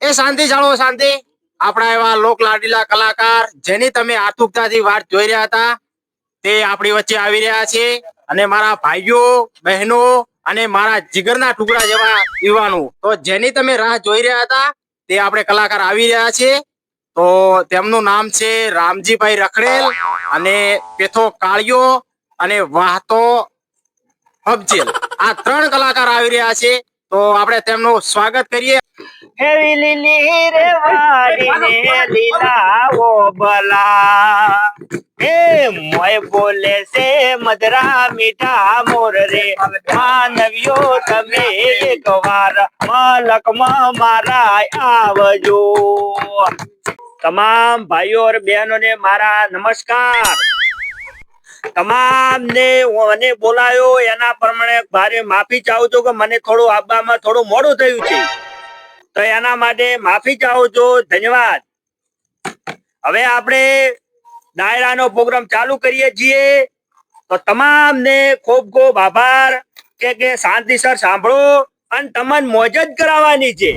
એ શાંતિ જાળવો, શાંતિ. આપણા એવા લોક લાડીલા કલાકાર, જેની તમે આતુરતાથી વાત જોઈ રહ્યા હતા, તે આપણી વચ્ચે આવી રહ્યા છે. અને મારા ભાઈઓ, બહેનો અને મારા જીગરના ટુકડા જેવા યુવાનો, તો જેની તમે રાહ જોઈ રહ્યા હતા, તે આપણે કલાકાર આવી રહ્યા છે. તો તેમનું નામ છે રામજીભાઈ રખડેલ અને પેથો કાળિયો અને વાહતો હબજેલ. આ ત્રણ કલાકાર આવી રહ્યા છે. તો આપણે તેમનું સ્વાગત કરીએ. લીલી રે લીલાઓ મોય બોલે છે મધરા મીઠા મોર રે. માનવ્યો તમે એક વાર મલકમાં મારા આવજો. તમામ ભાઈઓ અને બહેનોને મારા નમસ્કાર. તમામ ને મને બોલાયો, એના પ્રમાણે ભારે માફી ચાહું છું કે મને થોડું આવવામાં થોડું મોડું થયું છે. તો એના માટે માફી ચાહું છું, ધન્યવાદ. હવે આપણે ડાયરાનો પ્રોગ્રામ ચાલુ કરીએ છીએ. તો તમામને ખૂબ ખૂબ આભાર. કે કે શાંતિસર સાંભળો. અને તમને મોજ જ કરાવવાની છે.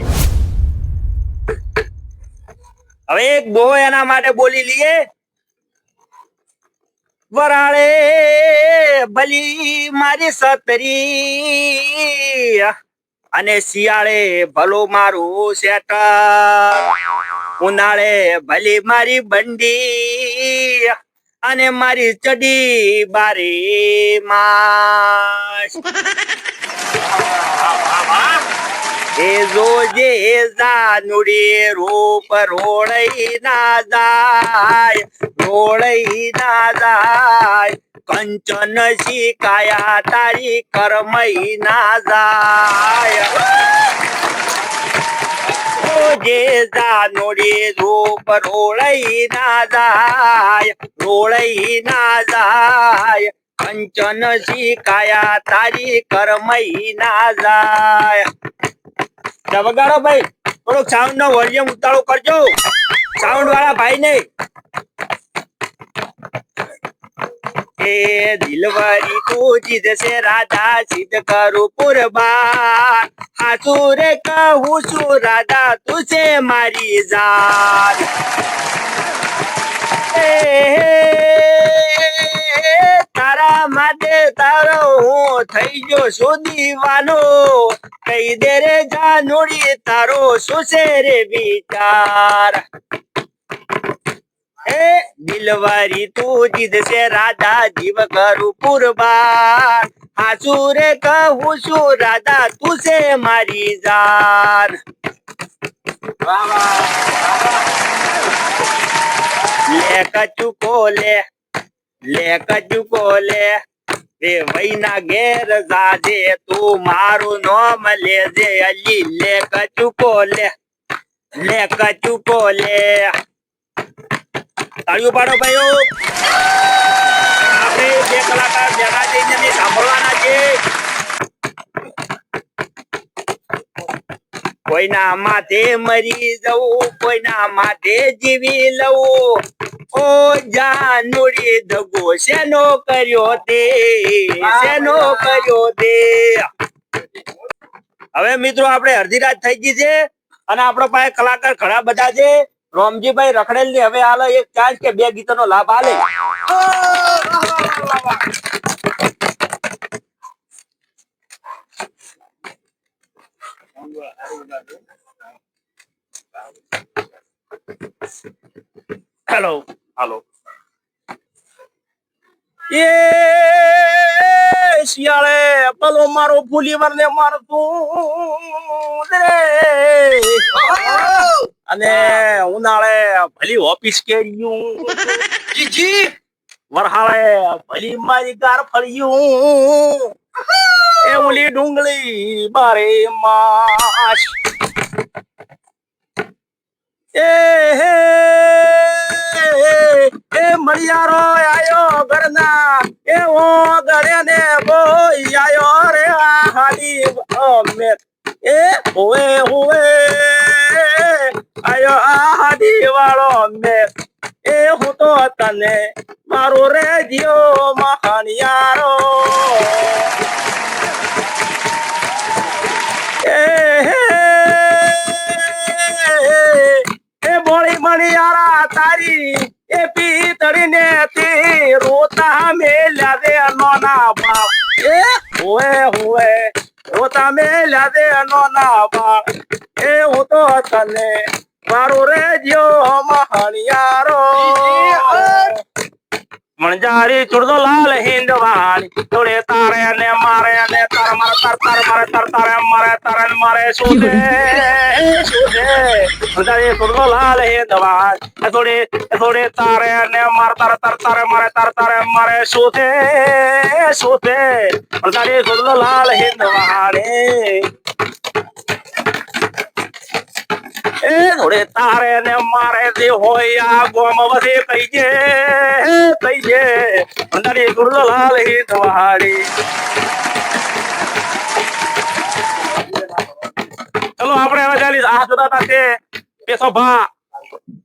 હવે એક બહુ એના માટે બોલી લઈએ. વરાળે ભલી મારી સતરી. અને શિયાળે ભલો મારું શેટર ઉનાળે ભલી મારી બંડી. અને મારી ચડી બારી માસ. એ જોજે જાનુડી રૂપ રોળઈ ના જાય રોળઈ ના જાય કંચન શિકાયા તારી કરમઈ ના જાય રોજે જાનુડી રૂપ રોળઈ ના જાય રોળઈ ના જાય કંચન શિકાયા તારી કરમઈ ના જાય જા વગાડો ભાઈ. થોડોક સાઉન્ડ નો વોલ્યુમ ઉતાળો કરજો. સાઉન્ડ વાળા ભાઈ ને. એ દિલવારી તું છે રાધા, સિદ્ધ કરું પુરબાન હાસુ રે કહું છું, રાધા, તું છે મારી જાત. તારા માટે તારો હું થઈ ગયો છું દીવાનો કઈ દે રે જાનુડી, તારો શું રે વિચાર. હે દિલવારી, તું જીદ છે રાધા જીવ કરું પુરબાર હાસુ રે કહું છું, રાધા તું છે મારી જાન લે કચુકો લે. લે કચુકો લે રે વૈના ઘેર જાજે તું મારું નામ લેજે. અલી લે કચુકો લે લે કચુકો લે તાળીઓ પાડો ભાઈઓ. આપણે બે કલાકાર ભેગા થઈને સાંભળવાના છે. કોઈના માથે મરી જવું, કોઈના માથે જીવી લવું. ઓ જાનુડી દગો શેનો કર્યો તે? શેનો કર્યો તે? હવે મિત્રો આપણે અડધી રાત થઈ ગઈ છે અને આપણો પાસે કલાકાર ઘણા બધા છે. રોમજીભાઈ રખડેલની હવે હાલો એક ચાન્સ કે બે ગીતો નો લાભ આલે. હેલો હાલો. એ શિયાળે પેલો મારો ફૂલીવર ને મારતું રે. અને ઉનાળે ભલી ઓફિસ કેર્યું. જી વરહાળે ભલી મારી કાર ફળ્યું. એ ઓલી ડુંગળી બારે માસ. એ મણિયારો આયો ઘરના. એવો ગળે ને બોઈ આયો રે હાલી. અમે એ હોવે હોવે આયો આ હાડી વાળો મે એ હું તો તને મારો રે જીઓ મહાણિયારો એ એ બોળી મણિયારા તારી. એ પી પીતળીને તે રોતા મેલ્યા દે નોના બાપ એ? હોએ હોએ રોતા મેલ્યા દે નોના બાપ એ હું તો તને મારો રે જ્યો મહણિયારો મણજારી ચુડતો લાલ હિંદવાણી થોડે તારે ને મારે ને તાર મારે તાર તાર મારે તાર તારે મારે તારે ને મારે શું દે શું દે મણજારી ચુડતો લાલ હિંદવાણી થોડે થોડે તારે ને માર તાર તાર તારે મારે તાર તારે મારે શું દે શું એ થોડે તારે ને મારે જે હોય આ ગોમ વધે કઈ જે કઈ જે. અંધારી ગુરલો લાલ હી દવાડી ચલો, આપણે હવે ચાલી આ જોતા હતા તે પેસો ભા.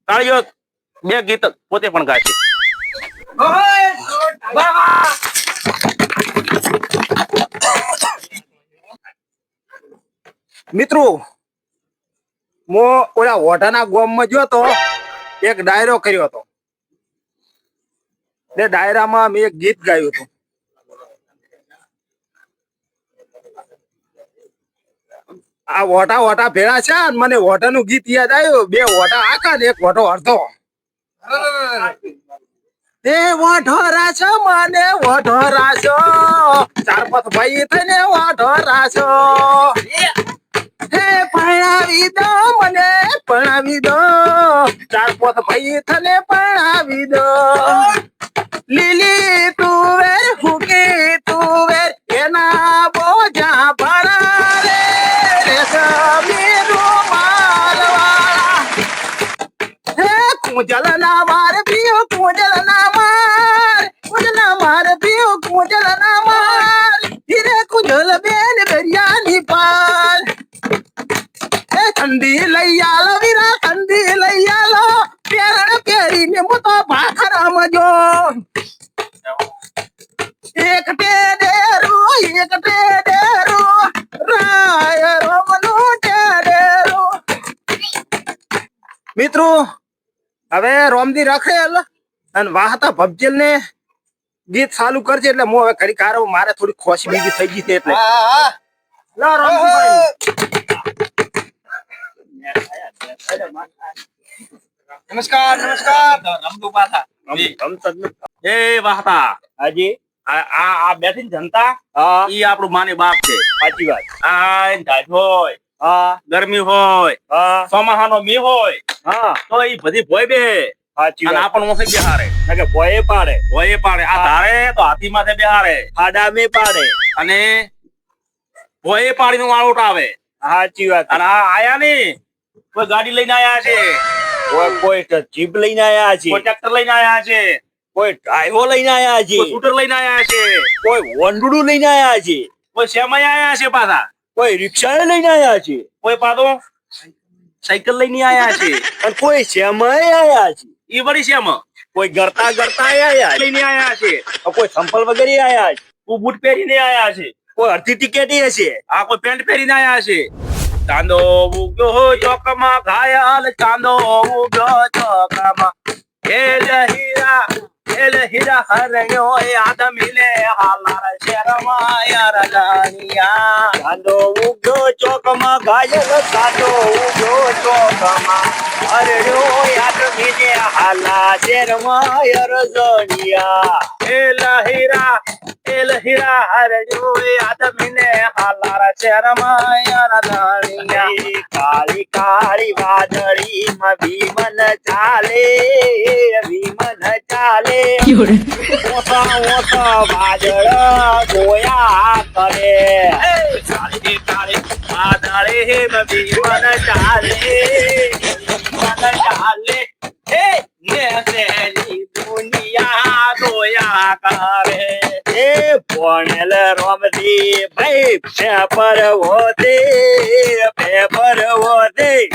તાળીઓ બે ગીત પોતે પણ ગાશે. મિત્રો મો ઓલા ઓઢાના ગોમમાં ગયો તો, એક ડાયરો કર્યો હતો. તે ડાયરામાં મેં એક ગીત ગાયું હતું. આ વોટા વોટા ભેળા છે મને ઓઢાનું ગીત યાદ આવ્યું. બે ઓઢા આખા ને એક ઓઢો અડધો. તે ઓઢો રાછો મને ઓઢો રાછો ચાર પાંચ ભાઈ થઈને રાછો હે પરણાવી દો મને પરણાવી દો. ચાર પોત ભાઈ થને પરણાવી દો. લીલી તુવેર જો એક ટેડેરું એક ટેડેરું રાય રોમનું ટેડેરું મિત્રો હવે રોમદી રખેલ અને વાહતા ભબજેલ ને ગીત ચાલુ કરજે એટલે હું હવે ઘડી કાર મારે થોડી ખોશી બીજી થઈ ગઈ છે એટલે. લા નમસ્કાર નમસ્કાર. એ વાહતા હાજી. આ આ આ બેઠી જનતા ઈ આપણું માની બાપ છે. સાચી વાત. આ ઈ હોય હા. ગરમી હોય હા. ચોમાહાનો મી હોય હા. તો ઈ બધી ભોય બે સાચી વાત. આપણ મોસે બેહારે. કે ભોય પાડે. ભોય પાડે. આ ધારે તો હાથી માથે બેહારે. આડા મે પાડે. અને ભોય પાડીનું આઉટ આવે. સાચી વાત. અને આ આયા ની કોઈ ગાડી લઈને આયા છે. કોઈ કોઈ જીપ લઈને આયા છે કોઈ ટ્રેક્ટર લઈને આયા છે કોઈ ડ્રાઈવો લઈને આયા છે કોઈ સ્કૂટર લઈને આયા છે કોઈ વંડડું લઈને આયા છે કોઈ સેમાય આયા છે પાછા કોઈ રિક્ષા લઈને આયા છે કોઈ પાછો સાયકલ લઈને આયા છે અને કોઈ સેમાય આયા છે ઈ વળી સેમ કોઈ ગરતા ગરતા આયા લઈને આયા છે કોઈ સંપલ વગેરે આયા છે કોઈ બૂટ પહેરીને આયા છે કોઈ અડધી ટિકિટ હશે આ કોઈ પેન્ટ પહેરીને આયા છે ચાંદો ઉગ્યો ચોકમાં, ઘાયલ ચાંદો ઉગ્યો ચોકમાં. એલ હીરા એલ હીરા હરણ્યો આદમીને હાલાર શેરમાં યાર જાનિયા ચાંદો ઉગ્યો ચોકમાં, ઘાયલ ચાંદો ઉગ્યો ચોકમાં. હરણ્યો આદમીને હાલા શેરમાં યાર જાનિયા એલ હીરા એલ હીરા હરણ્યો આદમીને હાલાર શેરમાં યાર જાનિયા કાળી કાળી વાદળી માં વિમન ચાલે વિમન ચાલે. ઓસા ઓસા વાદળ ગોયા કરે. કાળી કાળી વાદળે માં વિમન ચાલે વિમન ચાલે. નેસેની દુનિયા દોયા કરે એ ભણેલ રોમદી ભાઈ પેપર હોતે પેપર હોતે.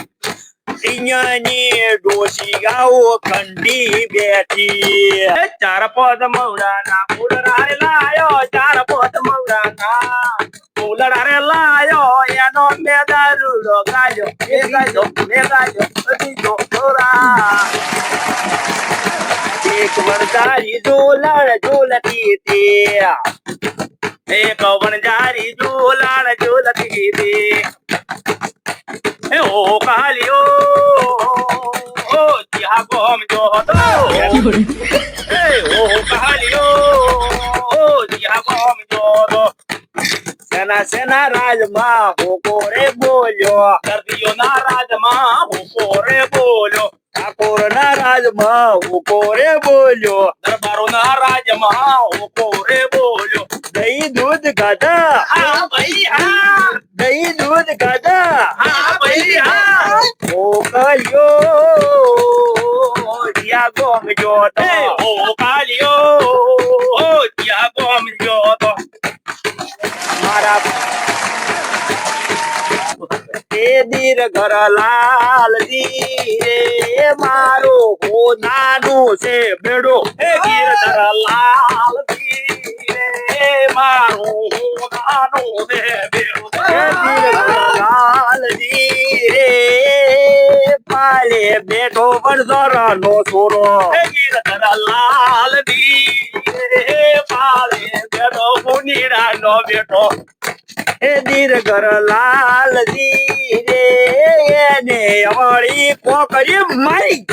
સિંહની ડોસી ગાઓ કંડી બેઠી. ચાર પદ મૌરાના ફૂલ રાય લાયો ચાર પદ મૌરાના. ફૂલરા રે લાયો, એનો મેદારૂડો ગાયો, એ ગાયો એ ગાયો બીજો છોરા એક વણઝારી ઝોલણ ઝોલતી હતી. એક વણઝારી ઝોલણ ઝોલતી હતી. એ ઓ કાલિયો ઓ જ્યાં ગોમ જો હતો. સેના રાજમાં હોકો રે બોલ્યો. દર્દીઓ ના રાજમાં હોકો રે બોલ્યો. ઠાકોર ના રાજમાં હોકો રે બોલ્યો. દરબારો ના રાજમાં હોકો રે બોલ્યો. દહીં દૂધ ગાધા. હા ભાઈ હા. દહીં દૂધ ગાધા. હા ભાઈ હા. મોકલ્યો જ્યાં ગોમ જોતો. તે દીર ઘર લાલ રે. મારો નાનું છે બેડો. એ ગીર ઘર લાલ રે. મારું નાનું છે બેડો. હે લાલ રે. પાલે બેઠો વણઝર નો છોરો. હે ગીર ઘર લાલ રે. પાલે બેઠો મુનીરા નો બેઠો. એ દીર્ઘર લાલજી રે એને અવળી કોકરી મારી.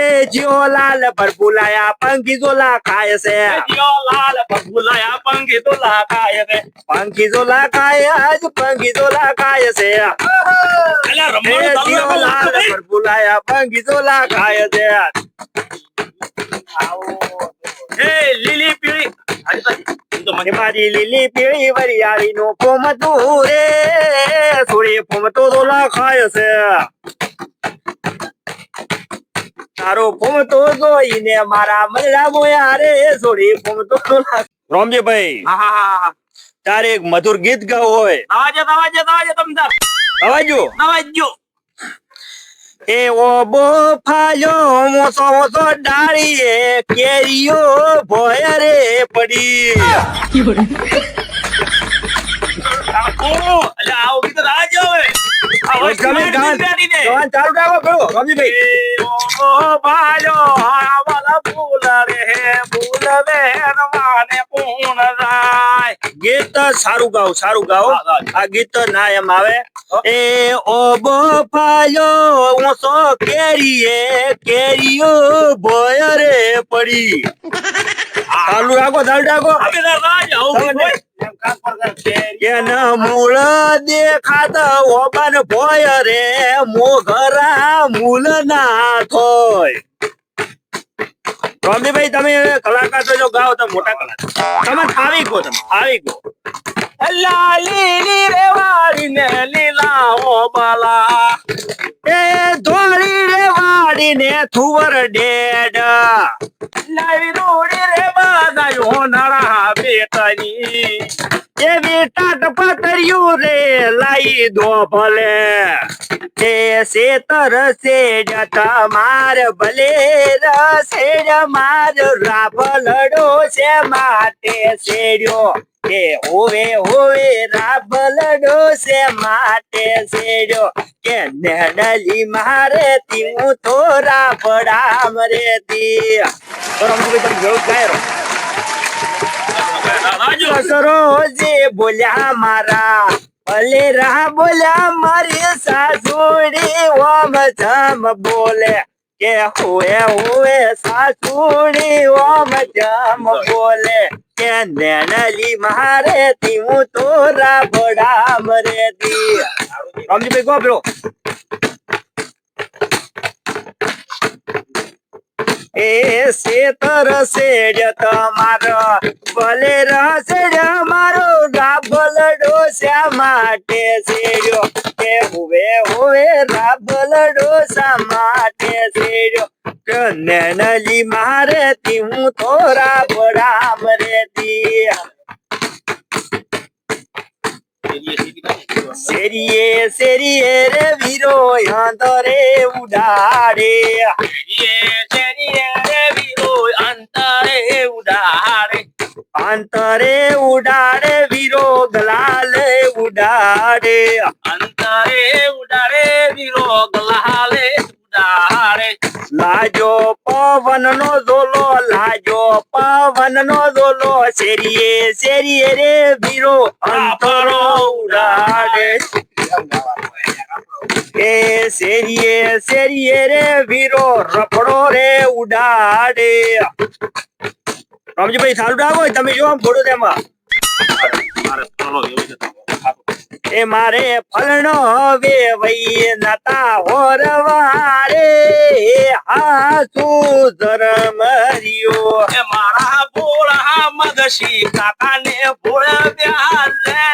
એ જીઓ લાલ પર બોલાયા પંખી ઝોલા ખાય છે. જીઓ લાલ પર બોલાયા પંખી ઝોલા ખાય છે. પંખી ઝોલા ખાય આજ પંખી ઝોલા ખાય છે. જીઓ લાલ પર બોલાયા પંખી ઝોલા ખાય છે. એ મારી લીલી પીળી વરિયાળી નું ફોમતું રે સોરી ફોમતો દોલા ખાય છે. તારો ફોમતો જોઈને મારા મલ્લા મોયા રે સોરી ફોમતો દોલા રોમજીભાઈ તારે એક મધુર ગીત ગાવું હોય. આજે આજે નવાજો તમદાર અવાજો નવાજો. એ બો ફાયો મોસો મોસો ડાળીએ કેરીઓ ભોય રે પડી. ફૂલ રે ફૂલ માને જાય ગીત સારું ગાઓ સારું ગાઓ. આ ગીત ના એમ આવે. એ ઓબો ફાયો ઓસો કેરીએ કેરીઓ ભોય રે પડી. ચાલુ રાખો ચાલુ રાખો. એના મૂળ દેખાતા ઓબાન ભોય રે મોઘરા મૂળ ના થોય રોમજીભાઈ તમે કલાકાર તો જો ગાઓ તો મોટા કલાકાર. તમે આવી ગો તમે આવી ગો લાલી રે વાળી ને લીલા ઓ બાલા એ ધોળી રે વાડીને થુવર ડેડ લાવી દોડી રે બાદાયો નડા બેટની એવી ટાટ પતર્યું રે લાઈ દો ભલે તે શેતર સેજ તમાર ભલે રસેજ માર રાભલડો છે માટે શેડ્યો કે હોવે હોવે રાભલડો છે માટે શેડ્યો કે નેડલી મારે તી હું થોરા પડા મરે તી રમજીભાઈ તમે જેવું જ ગાય રહો. રાજો સસરો જે બોલ્યા મારા ભલે રા બોલ્યા મારી સાસુડી, ઓમ જમ બોલે. કે હુએ હુએ સાસુડી ઓમ જમ બોલે કે નેનલી મારે તી હું તોરા બડા મરે દી રામજીભાઈ ગો પેલો. એ શેતર શેડ તમારો ભલે રસેડ મારો રાભલડો શા માટે સેડ્યો કે હુવે હુવે રાભલડો ડોસા માટે સેડ્યો કે નેનલી મારે તી હું તોરા બડામ રે દી શેરીએ શેરીએ રે વીરો અંતરે ઉડાડે. અંતરે ઉડાડે વીરો ગલાલ ઉડાડે. અંતરે ઉડાડે વીરો ગલાલે ઉડાડે. લાજો પવન નો ઝોલો લાજો પવન નો ઝોલો. શેરીએ શેરીએ રે વીરો અંતરો ઉડાડે. એ શેરીએ શેરીએ રે વીરો રફડો રે ઉડાડે. રામજીભાઈ સારું ડાગો તમે જો આમ થોડું તેમાં. એ મારે ફલણો હવે વઈ નતા હોરવારે હા શું ધર્મ એ મારા ભોળા મગશી કાકાને ભોળવ્યા લે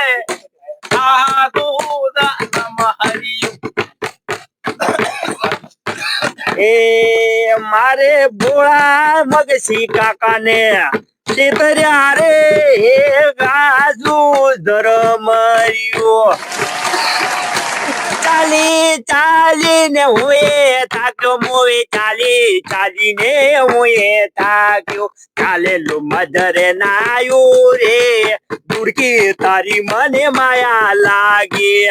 આ એ મારે ભોળા મગસી કાકાને ચેતર્યા રે હે ગાજુ ધર્મ રહ્યો ચાલી ચાલીને હું એ થાક્યો મોએ ચાલી ચાલીને હું એ થાક્યો. ચાલેલું મધરે નાયું રે દુડકી તારી મને માયા લાગી.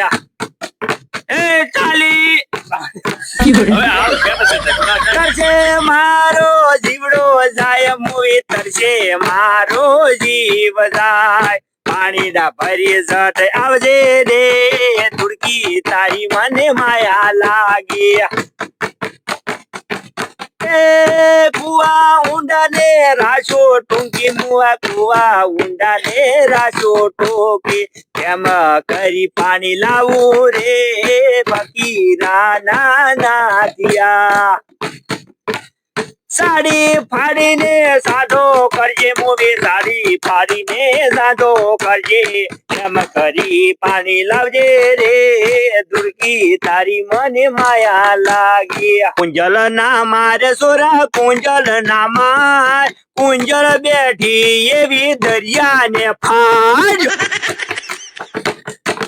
એ ચાલી તરસે મારો જીવડો જાય મુએ તરશે મારો જીવ જાય. પાણી ના ભરી જટ આવજે રે ધુડકી તારી મને માયા લાગી. એ કુવા ઊંડા ને રાશો ટૂંકી મુઆ કુવા ઊંડા ને રાશો ટોકી કેમ કરી પાણી લાવું રે ફકીરા ના ના દિયા. સાડી ફાડીને સાધો કરજે મૂવી, સાડી ફાડીને સાધો કરજે એમ કરી પાણી લાવજે રે દુર્ગી, તારી મને માયા લાગી. કુંજલ ના મારે સોરા કુંજલ ના માર. કુંજલ બેઠી એવી દરિયાને ફાડ.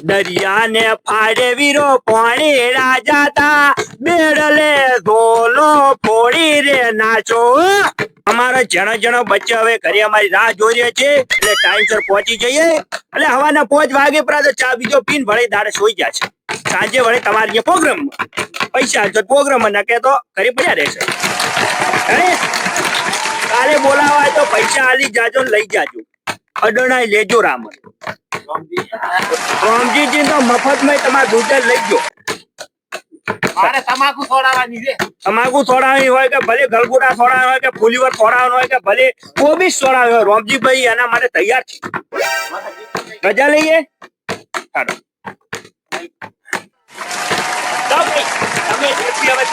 દરિયાને ફાડે વીરો પાણી રાજા તા. બેડલે ધોલો ફોડી રે નાચો. અમારો જણો જણો બચ્ચો હવે ઘરે અમારી રાહ જોઈ રહ્યા છે. એટલે ટાઈમસર પહોંચી જઈએ. એટલે હવાના પોચ વાગે પરા ચા બીજો પીન ભળે દાડે સોઈ ગયા છે. સાંજે વળે તમારે જે પ્રોગ્રામ પૈસા તો પ્રોગ્રામ કે તો ઘરે પડ્યા રહેશે? કાલે બોલાવા તો પૈસા આલી જાજો લઈ જાજો. અડણાઈ લેજો રામ રામજીજી તો મફતમાં તમારા દૂધ લઈ ગયો મારે તમાકુ છોડાવવાની છે તમાકુ છોડાવવાની હોય કે ભલે ગલગોટા છોડાવવા હોય કે ફુલીવર છોડાવવાનો હોય કે ભલે કોબી છોડાવ્યો હોય રોમજીભાઈ એના માટે તૈયાર છે રજા લઈએ હાલો. તમે જેટલી હવે.